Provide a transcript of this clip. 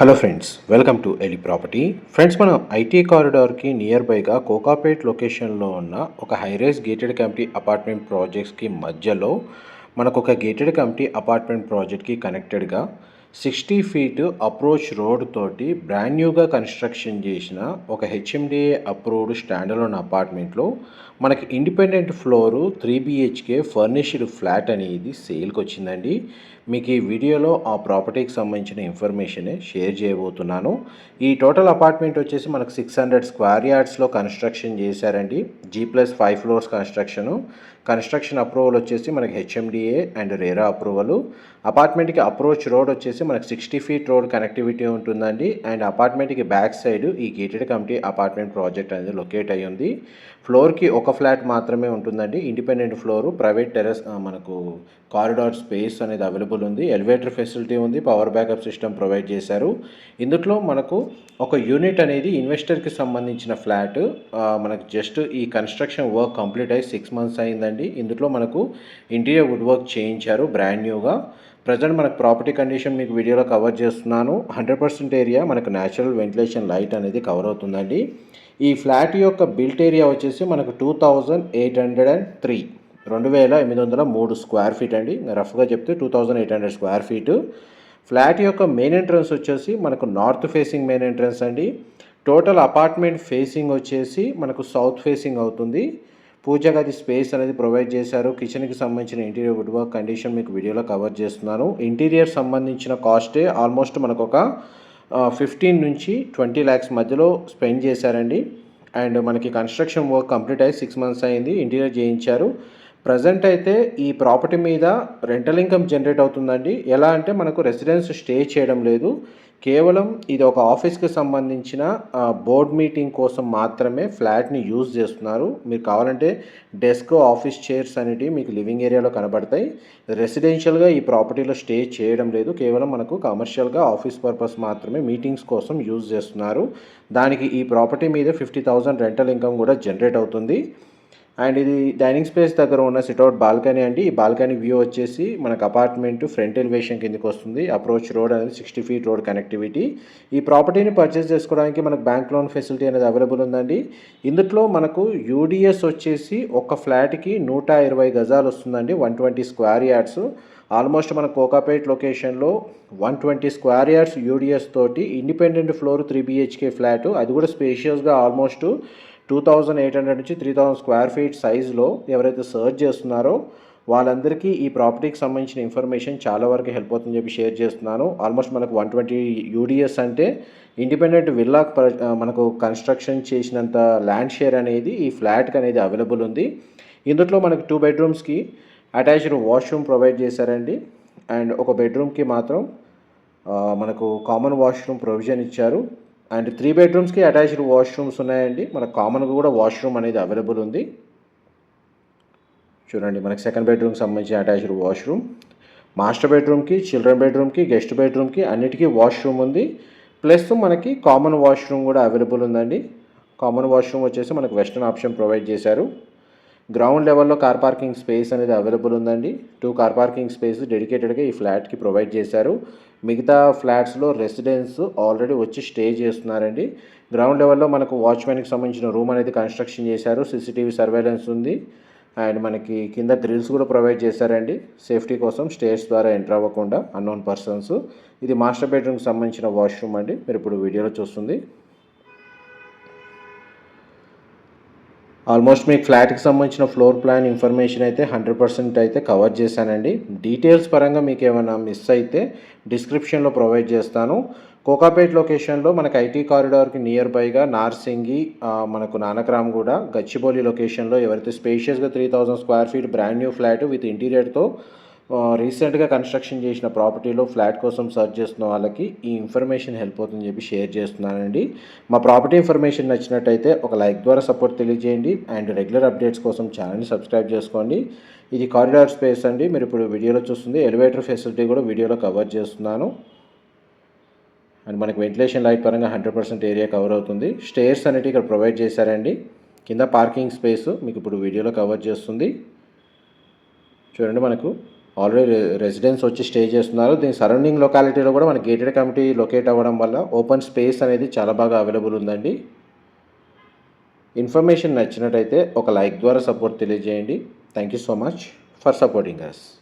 Hello friends welcome to Eli property friends మనం IT కారిడార్కి near బైగా కోకాపేట్ లొకేషన్లో ఉన్న ఒక high rise gated community apartment ప్రాజెక్ట్స్కి మధ్యలో మనకు ఒక గేటెడ్ కమిటీ అపార్ట్మెంట్ ప్రాజెక్ట్కి కనెక్టెడ్గా సిక్స్టీ ఫీట్ అప్రోచ్ రోడ్ తోటి బ్రాండ్ న్యూగా కన్స్ట్రక్షన్ చేసిన ఒక హెచ్ఎండిఏ అప్రూవ్డ్ స్టాండర్లోన్ అపార్ట్మెంట్లో మనకి independent floor three BHK furnished flat అనేది సేల్కి వచ్చిందండి. మీకు ఈ వీడియోలో ఆ ప్రాపర్టీకి సంబంధించిన ఇన్ఫర్మేషనే షేర్ చేయబోతున్నాను. ఈ టోటల్ అపార్ట్మెంట్ వచ్చేసి మనకు సిక్స్ హండ్రెడ్ స్క్వేర్ యార్డ్స్లో కన్స్ట్రక్షన్ చేశారండి. G plus five floors construction. Construction approval వచ్చేసి మనకి హెచ్ఎండిఏ అండ్ రేరా అప్రూవల్. అపార్ట్మెంట్కి అప్రోచ్ రోడ్ వచ్చేసి మనకి సిక్స్టీ ఫీట్ రోడ్ కనెక్టివిటీ ఉంటుందండి. అండ్ అపార్ట్మెంట్కి బ్యాక్ సైడ్ ఈ గేటెడ్ కమిటీ అపార్ట్మెంట్ ప్రాజెక్ట్ అనేది లొకేట్ అయ్యి ఉంది. ఫ్లోర్కి ఒక ఫ్లాట్ మాత్రమే ఉంటుందండి. ఇండిపెండెంట్ ఫ్లోరు ప్రైవేట్ టెరెస్ మనకు కారిడార్ స్పేస్ అనేది అవైలబుల్ ఉంది ఎలివేటర్ ఫెసిలిటీ ఉంది పవర్ బ్యాకప్ సిస్టమ్ ప్రొవైడ్ చేశారు. ఇందులో మనకు ఒక యూనిట్ అనేది ఇన్వెస్టర్కి సంబంధించిన ఫ్లాట్ మనకు జస్ట్ ఈ కన్స్ట్రక్షన్ వర్క్ కంప్లీట్ అయ్యి సిక్స్ మంత్స్ అయిందండి. ఇందులో మనకు ఇంటీరియర్ వుడ్ వర్క్ చేయించారు బ్రాండ్ న్యూగా ప్రజెంట్ మనకు ప్రాపర్టీ కండిషన్ మీకు వీడియోలో కవర్ చేస్తున్నాను. హండ్రెడ్ పర్సెంట్ ఏరియా మనకు న్యాచురల్ వెంటిలేషన్ లైట్ అనేది కవర్ అవుతుందండి. ఈ ఫ్లాట్ యొక్క బిల్ట్ ఏరియా వచ్చేసి మనకు two thousand eight hundred and three రెండు వేల ఎనిమిది వందల మూడు స్క్వేర్ ఫీట్ అండి. రఫ్గా చెప్తే two thousand eight hundred square feet. Flat యొక్క మెయిన్ ఎంట్రన్స్ వచ్చేసి మనకు నార్త్ ఫేసింగ్ మెయిన్ ఎంట్రన్స్ అండి. టోటల్ అపార్ట్మెంట్ ఫేసింగ్ వచ్చేసి మనకు సౌత్ ఫేసింగ్ అవుతుంది. పూజ గది స్పేస్ అనేది ప్రొవైడ్ చేశారు. కిచెన్కి సంబంధించిన ఇంటీరియర్ వుడ్ వర్క్ కండిషన్ మీకు వీడియోలో కవర్ చేస్తున్నాను. ఇంటీరియర్ సంబంధించిన కాస్టే ఆల్మోస్ట్ మనకు ఒక ఫిఫ్టీన్ నుంచి ట్వంటీ ల్యాక్స్ మధ్యలో స్పెండ్ చేశారండి. అండ్ మనకి కన్స్ట్రక్షన్ వర్క్ కంప్లీట్ అయ్యి సిక్స్ మంత్స్ అయింది. ఇంటీరియర్ చేయించారు. ప్రజెంట్ అయితే ఈ ప్రాపర్టీ మీద రెంటల్ ఇన్కమ్ జనరేట్ అవుతుందండి. ఎలా అంటే మనకు రెసిడెన్స్ స్టే చేయడం లేదు. కేవలం ఇది ఒక ఆఫీస్కి సంబంధించిన బోర్డ్ మీటింగ్ కోసం మాత్రమే ఫ్లాట్ని యూజ్ చేస్తున్నారు. మీరు కావాలంటే డెస్క్ ఆఫీస్ చైర్స్ అనేటివి మీకు లివింగ్ ఏరియాలో కనబడతాయి. రెసిడెన్షియల్గా ఈ ప్రాపర్టీలో స్టే చేయడం లేదు. కేవలం మనకు కమర్షియల్గా ఆఫీస్ పర్పస్ మాత్రమే మీటింగ్స్ కోసం యూజ్ చేస్తున్నారు. దానికి ఈ ప్రాపర్టీ మీద ఫిఫ్టీ థౌజండ్ రెంటల్ ఇన్కమ్ కూడా జనరేట్ అవుతుంది. అండ్ ఇది డైనింగ్ స్పేస్ దగ్గర ఉన్న సిట్అవుట్ బాల్కనీ అండి. ఈ బాల్కనీ వ్యూ వచ్చేసి మనకు అపార్ట్మెంట్ ఫ్రంట్ ఎలివేషన్ కిందకి వస్తుంది. అప్రోచ్ రోడ్ అనేది సిక్స్టీ ఫీట్ రోడ్ కనెక్టివిటీ. ఈ ప్రాపర్టీని పర్చేస్ చేసుకోవడానికి మనకు బ్యాంక్ లోన్ ఫెసిలిటీ అనేది అవైలబుల్ ఉందండి. ఇందులో మనకు యూడిఎస్ వచ్చేసి ఒక ఫ్లాట్కి నూట ఇరవై గజాలు వస్తుందండి. One twenty square yards. Almost మన కోకాపేట్ లొకేషన్లో one twenty square yards UDS తోటి independent floor three BHK flat. అది కూడా స్పేషియస్గా almost two thousand eight hundred నుంచి త్రీ థౌజండ్ స్క్వేర్ ఫీట్ సైజులో ఎవరైతే సర్చ్ చేస్తున్నారో వాళ్ళందరికీ ఈ ప్రాపర్టీకి సంబంధించిన ఇన్ఫర్మేషన్ చాలా వరకు హెల్ప్ అవుతుందని చెప్పి షేర్ చేస్తున్నాను. ఆల్మోస్ట్ మనకు వన్ ట్వంటీ యూడిఎస్ అంటే ఇండిపెండెంట్ విల్లా మనకు కన్స్ట్రక్షన్ చేసినంత ల్యాండ్ షేర్ అనేది ఈ ఫ్లాట్కి అనేది అవైలబుల్ ఉంది. ఇందులో మనకు టూ బెడ్రూమ్స్కి అటాచ్డ్ వాష్రూమ్ ప్రొవైడ్ చేశారండి. అండ్ ఒక బెడ్రూమ్కి మాత్రం మనకు కామన్ వాష్రూమ్ ప్రొవిజన్ ఇచ్చారు. అండ్ త్రీ బెడ్రూమ్స్కి అటాచ్డ్ వాష్రూమ్స్ ఉన్నాయండి. మనకు కామన్గా కూడా వాష్రూమ్ అనేది అవైలబుల్ ఉంది. చూడండి మనకి సెకండ్ బెడ్రూమ్కి సంబంధించి అటాచ్డ్ వాష్రూమ్ మాస్టర్ బెడ్రూమ్కి చిల్డ్రన్ బెడ్రూమ్కి గెస్ట్ బెడ్రూమ్కి అన్నిటికీ వాష్రూమ్ ఉంది. ప్లస్ మనకి కామన్ వాష్రూమ్ కూడా అవైలబుల్ ఉందండి. కామన్ వాష్రూమ్ వచ్చేసి మనకు వెస్టర్న్ ఆప్షన్ ప్రొవైడ్ చేశారు. గ్రౌండ్ లెవెల్లో కార్ పార్కింగ్ స్పేస్ అనేది అవైలబుల్ ఉందండి. టూ కార్ పార్కింగ్ స్పేస్ డెడికేటెడ్గా ఈ ఫ్లాట్కి ప్రొవైడ్ చేశారు. మిగతా ఫ్లాట్స్లో రెసిడెన్స్ ఆల్రెడీ వచ్చి స్టే చేస్తున్నారండి. గ్రౌండ్ లెవెల్లో మనకు వాచ్మెన్కి సంబంధించిన రూమ్ అనేది కన్స్ట్రక్షన్ చేశారు. సీసీటీవీ సర్వేలెన్స్ ఉంది. అండ్ మనకి కింద గ్రిల్స్ కూడా ప్రొవైడ్ చేశారండి. సేఫ్టీ కోసం స్టేర్స్ ద్వారా ఎంటర్ అవ్వకుండా అన్నోన్ పర్సన్స్. ఇది మాస్టర్ బెడ్రూమ్కి సంబంధించిన వాష్రూమ్ అండి. మీరు ఇప్పుడు వీడియోలో చూస్తుంది. ఆల్మోస్ట్ మీకు ఫ్లాట్కి సంబంధించిన ఫ్లోర్ ప్లాన్ ఇన్ఫర్మేషన్ అయితే హండ్రెడ్ పర్సెంట్ అయితే కవర్ చేశానండి. డీటెయిల్స్ పరంగా మీకు ఏమైనా మిస్ అయితే డిస్క్రిప్షన్లో ప్రొవైడ్ చేస్తాను. కోకాపేట్ లొకేషన్లో మనకు ఐటీ కారిడార్కి నియర్ బైగా నార్సింగి మనకు నానక్రామ్ కూడా గచ్చిబౌలి లొకేషన్లో ఎవరైతే స్పేషియస్గా three thousand square feet brand new flat with ఇంటీరియర్తో రీసెంట్గా కన్స్ట్రక్షన్ చేసిన ప్రాపర్టీలో ఫ్లాట్ కోసం సర్చ్ చేస్తున్న వాళ్ళకి ఈ ఇన్ఫర్మేషన్ హెల్ప్ అవుతుందని చెప్పి షేర్ చేస్తున్నానండి. మా ప్రాపర్టీ ఇన్ఫర్మేషన్ నచ్చినట్టయితే ఒక లైక్ ద్వారా సపోర్ట్ తెలియజేయండి. అండ్ రెగ్యులర్ అప్డేట్స్ కోసం ఛానల్ని సబ్స్క్రైబ్ చేసుకోండి. ఇది కారిడార్ స్పేస్ అండి. మీరు ఇప్పుడు వీడియోలో చూస్తుంది ఎలివేటర్ ఫెసిలిటీ కూడా వీడియోలో కవర్ చేస్తున్నాను. అండ్ మనకి వెంటిలేషన్ లైట్ పరంగా హండ్రెడ్ పర్సెంట్ ఏరియా కవర్ అవుతుంది. స్టేర్స్ అనేవి ఇక్కడ ప్రొవైడ్ చేశారండి. కింద పార్కింగ్ స్పేస్ మీకు ఇప్పుడు వీడియోలో కవర్ చేస్తుంది. చూడండి మనకు ఆల్రెడీ రెసిడెన్స్ వచ్చి స్టే చేస్తున్నారు. దీని సరౌండింగ్ లొకాలిటీలో కూడా మన గేటెడ్ కమిటీ లొకేట్ అవ్వడం వల్ల ఓపెన్ స్పేస్ అనేది చాలా బాగా అవైలబుల్ ఉందండి. ఇన్ఫర్మేషన్ నచ్చినట్టయితే ఒక లైక్ ద్వారా సపోర్ట్ తెలియజేయండి. Thank you so much for supporting us